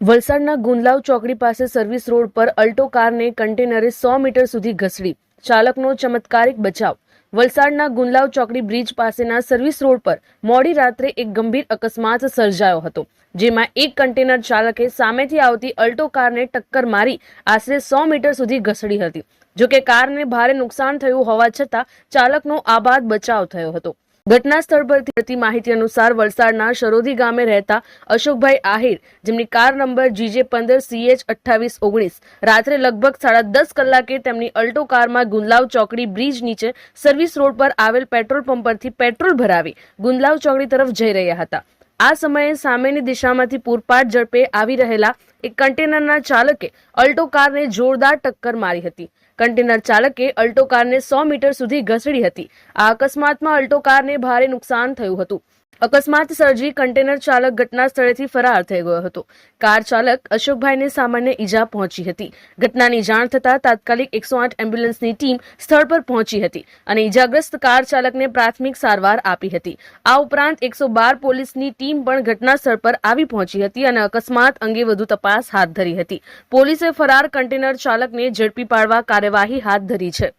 વલસાડના ગુંદલાવ ચોકડી પાસે સર્વિસ રોડ પર અલ્ટો કારને કન્ટેનરે સો મીટર સુધી ઘસડી. ચાલકનો ચમત્કારિક બચાવ. વલસાડના ગુંદલાવ ચોકડી બ્રિજ પાસેના સર્વિસ રોડ પર મોડી રાત્રે એક ગંભીર અકસ્માત સર્જાયો હતો, જેમાં એક કન્ટેનર ચાલકે સામેથી આવતી અલ્ટો કારને ટક્કર મારી આશરે સો મીટર સુધી ઘસડી હતી. જોકે કારને ભારે નુકસાન થયું હોવા છતાં ચાલકનો આબાદ બચાવ થયો હતો. ઘટના સ્થળ પરથી મળતી માહિતી અનુસાર વલસાડના શરોધી ગામે રહેતા અશોકભાઈ આહિર, જેમની કાર નંબર જીજે પંદર સીએચ અઠ્ઠાવીસ ઓગણીસ, રાત્રે લગભગ સાડા દસ કલાકે તેમની અલ્ટો કારમાં ગુંદલાવ ચોકડી બ્રિજ નીચે સર્વિસ રોડ પર આવેલ પેટ્રોલ પંપ પરથી પેટ્રોલ ભરાવી ગુંદલાવ ચોકડી તરફ જઈ રહ્યા હતા. આ સમયે સામેની દિશામાંથી પૂરપાટ ઝડપે આવી રહેલા એક કન્ટેનરના ચાલકે અલ્ટો કારને જોરદાર ટક્કર મારી હતી. કન્ટેનર ચાલકે અલ્ટો કારને સો મીટર સુધી ઘસડી હતી. આ અકસ્માતમાં અલ્ટો કારને ભારે નુકસાન થયું હતું. અકસ્માત સર્જી કન્ટેનર ચાલક ઘટના સ્થળેથી ફરાર થઈ ગયો હતો. કાર ચાલક અશોકભાઈને સામાન્ય ઈજા પહોંચી હતી. ઘટનાની જાણ થતાં તાત્કાલિક એકસો આઠ એમ્બ્યુલન્સની ટીમ સ્થળ પર પહોંચી હતી અને ઈજાગ્રસ્ત કાર ચાલકને પ્રાથમિક સારવાર આપી હતી. આ ઉપરાંત એકસો બાર પોલીસની ટીમ પણ ઘટના સ્થળ પર આવી પહોંચી હતી અને અકસ્માત અંગે વધુ તપાસ હાથ ધરી હતી. પોલીસે ફરાર કન્ટેનર ચાલકને ઝડપી પાડવા કાર્યવાહી હાથ ધરી છે.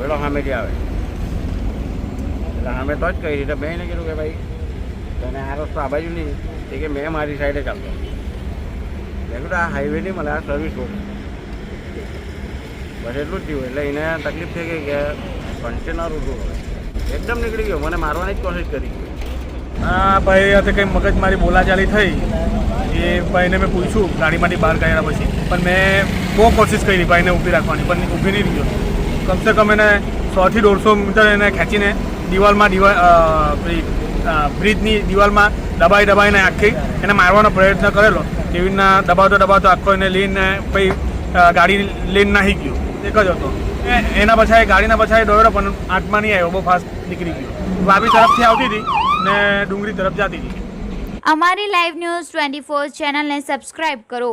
હું આમ સામેથી આવે. એટલે સામે તો જ કહી રીતે મેં એને કીધું કે ભાઈ, તને આ રસ્તો આ બાજુ નહીં. એ કે મેં મારી સાઈડે ચાલતો મેં કીધું, આ હાઈવેની મળે, આ સર્વિસ રોડ બસ એટલું જ થયું. એટલે એને તકલીફ થઈ ગઈ કે કન્ટેનર હવે એકદમ નીકળી ગયો. મને મારવાની જ કોશિશ કરી. આ ભાઈ અત્યારે કંઈ મગજ મારી બોલાચાલી થઈ. એ ભાઈને મેં પૂછ્યું, ગાડીમાંથી બહાર કાઢ્યા પછી. પણ મેં બહુ કોશિશ કરી ભાઈને ઊભી રાખવાની, પણ ઊભી નહીં રહ્યો. કમસે કમ એને સોથી દોઢસો મીટર એને ખેંચીને દિવાલમાં દિવાલ બ્રિજની દિવાલમાં દબાઈ દબાઈને આખી એને મારવાનો પ્રયત્ન કરેલો. એવી રીતના દબાવતો દબાવતો આખો એને લઈને પછી ગાડી લઈને નાહી ગયો. એક જ હતો. એના પછાય ગાડીના પછાય દોડ્યો, પણ આંખમાં નહીં આવ્યો. બહુ ફાસ્ટ નીકળી ગયો. વાપી તરફથી આવતી હતી ને ડુંગળી તરફ જતી હતી. અમારી લાઈવ ન્યૂઝ ટ્વેન્ટી ફોર ચેનલને સબસ્ક્રાઈબ કરો.